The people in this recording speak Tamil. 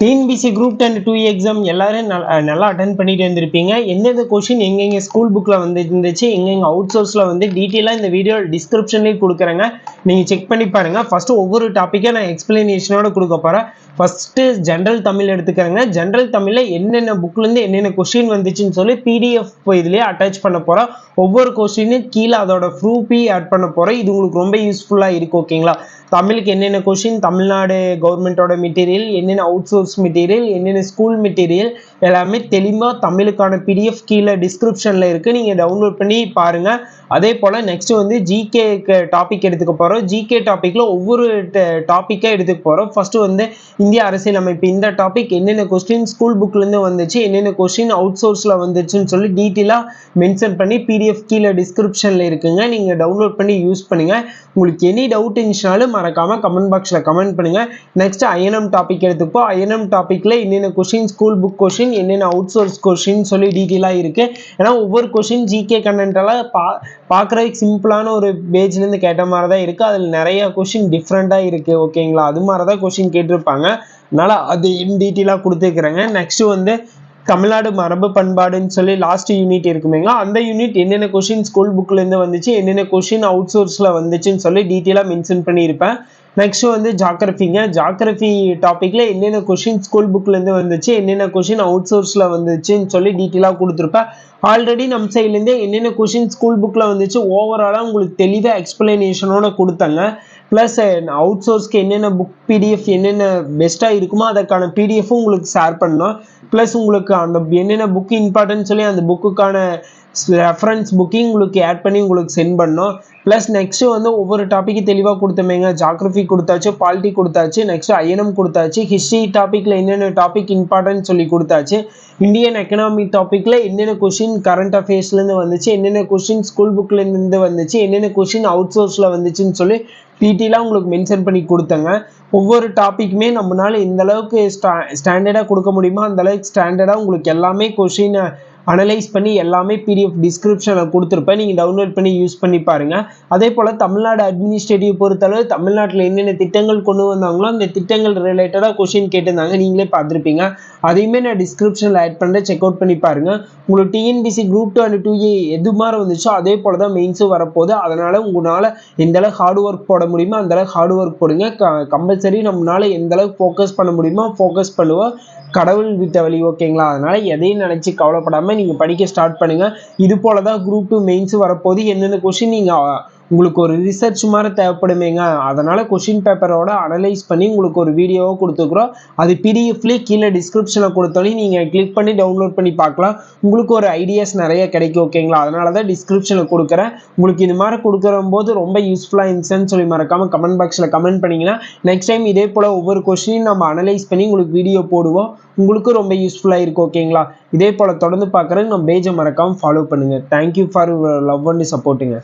TNPSC group ten two exam எல்லாரும் நல்லா நல்லா அட்டன் பண்ணிட்டு வந்திருப்பீங்க எந்தெந்த கொஷின் எங்கெங்க ஸ்கூல் புக்கில் வந்து இருந்துச்சு எங்கெங்க அவுட் சோர்ஸில் வந்து டீட்டெயிலாக இந்த வீடியோ டிஸ்கிரிப்ஷன்லேயே கொடுக்குறேங்க. நீங்கள் செக் பண்ணி பாருங்கள் ஃபஸ்ட்டு ஒவ்வொரு டாப்பிக்காக நான் எக்ஸ்பிளனேஷனோட கொடுக்க போகிறேன் ஃபஸ்ட்டு ஜென்ரல் தமிழ் எடுத்துக்கிறேங்க. ஜென்ரல் தமிழில் என்னென்ன புக்லேருந்து என்னென்ன கொஷின் வந்துச்சுன்னு சொல்லி பிடிஎஃப் இதுலேயே அட்டாச் பண்ண போகிறோம் ஒவ்வொரு கொஷினும் கீழே அதோட ப்ரூஃபி ஆட் பண்ண போகிறோம் இது உங்களுக்கு ரொம்ப யூஸ்ஃபுல்லாக இருக்குது ஓகேங்களா தமிழுக்கு என்னென்ன கொஷின் தமிழ்நாடு கவர்மெண்ட்டோட மெட்டீரியல் என்னென்ன அவுட் சோர்ஸ் மெட்டீரியல் என்னென்ன ஸ்கூல் மெட்டீரியல் எல்லாமே தெளிவாக தமிழுக்கான பிடிஎஃப் கீழே டிஸ்கிரிப்ஷனில் இருக்குது நீங்கள் டவுன்லோட் பண்ணி பாருங்கள் அதே போல் நெக்ஸ்ட் வந்து ஜிகே டாபிக் எடுத்துக்க போகிறோம் ஜிகே டாப்பிக்கில் ஒவ்வொரு டாப்பிக்காக எடுத்துக்க போகிறோம் ஃபஸ்ட்டு வந்து இந்திய அரசியலமைப்பு. இந்த டாபிக் என்னென்ன கொஸ்டின் ஸ்கூல் புக்லேருந்து வந்துச்சு. என்னென்ன கொஸ்டின் அவுட் சோர்ஸில் வந்துச்சுன்னு சொல்லி டீட்டெயிலாக மென்ஷன் பண்ணி பிடிஎஃப் கீழே டிஸ்கிரிப்ஷனில் இருக்குங்க. நீங்கள் டவுன்லோட் பண்ணி யூஸ் பண்ணுங்கள் உங்களுக்கு எனி டவுட் இருந்துச்சுனாலும் மறக்காமல் கமெண்ட் பாக்ஸில் கமெண்ட் பண்ணுங்கள் நெக்ஸ்ட் ஐஎன்எம் டாபிக் எடுத்துப்போம். ஐஎன்எம் டாப்பிக்கில் என்னென்ன கொஷின் ஸ்கூல் புக் கொஷின் என்னென்ன அவுட் சோர்ஸ் கொஷின் சொல்லி டீட்டெயிலாக இருக்குது ஏன்னா ஒவ்வொரு கொஷின் ஜிகே கண்டென்ட்டெல்லாம் பா பார்க்குறதுக்கு சிம்பிளான ஒரு பேஜ்லேருந்து கேட்ட மாதிரி தான் இருக்குது அதில் நிறைய கொஷின் டிஃப்ரெண்ட்டாக இருக்குது ஓகேங்களா அது மாதிரி தான் கொஷின் கேட்டிருப்பாங்க. அதனால் அது இன் டீட்டெயிலாக கொடுத்துருக்குறேங்க நெக்ஸ்ட்டு வந்து தமிழ்நாடு மரபு பண்பாடுன்னு சொல்லி லாஸ்ட் யூனிட் இருக்குமேங்க அந்த யூனிட் என்னென்ன கொஷின் ஸ்கூல் புக்லேருந்து வந்துச்சு என்னென்ன கொஷின் அவுட் சோர்ஸில் வந்துச்சுன்னு சொல்லி டீட்டெயிலாக மென்ஷன் பண்ணியிருப்பேன். நெக்ஸ்ட் வந்து ஜாகிரஃபிங்க ஜாகிரஃபி டாப்பிக்கில் என்னென்ன கொஷின் ஸ்கூல் புக்லேருந்து வந்துச்சு என்னென்ன கொஷின் அவுட் சோர்ஸில் வந்துச்சுன்னு சொல்லி டீட்டெயிலாக கொடுத்துருப்பேன். ஆல்ரெடி நம்ம சைட்லேருந்தே என்னென்ன கொஷின் ஸ்கூல் புக்கில் வந்துச்சு ஓவராலாக உங்களுக்கு தெளிவாக எக்ஸ்பிளனேஷனோட கொடுத்தாங்க. ப்ளஸ் அவுட் சோர்ஸ்க்கு என்னென்ன புக் பிடிஎஃப் என்னென்ன பெஸ்ட்டாக இருக்குமோ அதற்கான பிடிஎஃப்பும் உங்களுக்கு ஷேர் பண்ணோம் ப்ளஸ் உங்களுக்கு அந்த என்னென்ன புக்கு இம்பார்ட்டன்ட் சொல்லி அந்த புக்குக்கான ரெஃபரன்ஸ் புக்கிங் உங்களுக்கு ஆட் பண்ணி உங்களுக்கு சென்ட் பண்ணோம் ப்ளஸ் நெக்ஸ்ட்டு வந்து ஒவ்வொரு டாப்பிக்கு தெளிவாக கொடுத்தமேங்க. ஜாகிரஃபி கொடுத்தாச்சு பாலிட்டி கொடுத்தாச்சு நெக்ஸ்ட் ஐஎன்எம் கொடுத்தாச்சு ஹிஸ்ட்ரி டாப்பிக்கில் என்னென்ன டாபிக் இம்பார்ட்டன்ட் சொல்லி கொடுத்தாச்சு. இந்தியன் எக்கனாமி டாப்பிக்கில் என்னென்ன கொஷின் கரண்ட் அஃபேர்ஸ்லேருந்து வந்துச்சு என்னென்ன கொஷின் ஸ்கூல் புக்லேருந்து வந்துச்சு என்னென்ன கொஷின் அவுட் சோர்ஸில் வந்துச்சுன்னு சொல்லி டீட்டெயிலாக உங்களுக்கு மென்ஷன் பண்ணி கொடுத்தங்க. ஒவ்வொரு டாப்பிக்குமே நம்மளால எந்த அளவுக்கு ஸ்டா ஸ்டாண்டர்டாக கொடுக்க முடியுமோ அந்த அளவுக்கு ஸ்டாண்டர்டாக உங்களுக்கு எல்லாமே கொஷினை அனலைஸ் பண்ணி எல்லாமே பிடிஎஃப் டிஸ்கிரிப்ஷனில் கொடுத்துருப்பேன். நீங்கள் டவுன்லோட் பண்ணி யூஸ் பண்ணி பாருங்கள் அதே போல் தமிழ்நாடு அட்மினிஸ்ட்ரேட்டிவ் பொறுத்தளவு தமிழ்நாட்டில் என்னென்ன திட்டங்கள் கொண்டு வந்தாங்களோ அந்த திட்டங்கள் ரிலேட்டடாக கொஷின் கேட்டிருந்தாங்க. நீங்களே பார்த்துருப்பீங்க. அதையுமே நான் டிஸ்கிரிப்ஷனில் ஆட் பண்ணுறேன் செக் அவுட் பண்ணி பாருங்கள் உங்களுக்கு TNPSC group two and two A எது மாதிரி வந்துச்சோ அதே போல் தான் மெயின்ஸும் வரப்போகுது. அதனால் உங்களால் எந்த அளவுக்கு ஹார்ட் ஒர்க் போட முடியுமோ அந்த அளவுக்கு ஹார்ட் ஒர்க் போடுங்க. கம்பல்சரி நம்மளால் எந்த அளவுக்கு ஃபோக்கஸ் பண்ண முடியுமோ ஃபோக்கஸ் பண்ணுவோம். கடவுள் விட்ட வழி ஓகேங்களா அதனால் எதையும் நினச்சி கவலைப்படாமல் நீங்கள் படிக்க ஸ்டார்ட் பண்ணுங்கள் இது போல தான் குரூப் டூ மெயின்ஸ் வரப்போது என்னென்ன கொஷின் நீங்கள் உங்களுக்கு ஒரு ரிசர்ச் மாதிரி தேவைப்படுமேங்க. அதனால் கொஷின் பேப்பரோட அனலைஸ் பண்ணி உங்களுக்கு ஒரு வீடியோவை கொடுத்துக்குறோம் அது பிடிஎஃப்லேயே கீழே டிஸ்கிரிப்ஷனில் கொடுத்தாலே நீங்கள் கிளிக் பண்ணி டவுன்லோட் பண்ணி பார்க்கலாம். உங்களுக்கு ஒரு ஐடியாஸ் நிறைய கிடைக்கும் ஓகேங்களா அதனால தான் டிஸ்கிரிப்ஷனில் கொடுக்குறேன். உங்களுக்கு இது மாதிரி கொடுக்குற போது ரொம்ப யூஸ்ஃபுல்லாக இருந்துச்சுன்னு சொல்லி மறக்காமல் கமெண்ட் பாக்ஸில் கமெண்ட் பண்ணிங்கன்னா நெக்ஸ்ட் டைம் இதே போல் ஒவ்வொரு கொஷினையும் நம்ம அனலைஸ் பண்ணி உங்களுக்கு வீடியோ போடுவோம். உங்களுக்கும் ரொம்ப யூஸ்ஃபுல்லாக இருக்கும் ஓகேங்களா இதே போல் தொடர்ந்து பார்க்குறதுக்கு நம்ம பேஜை மறக்காமல் ஃபாலோ பண்ணுங்கள் thank you for love and சப்போர்ட்டுங்க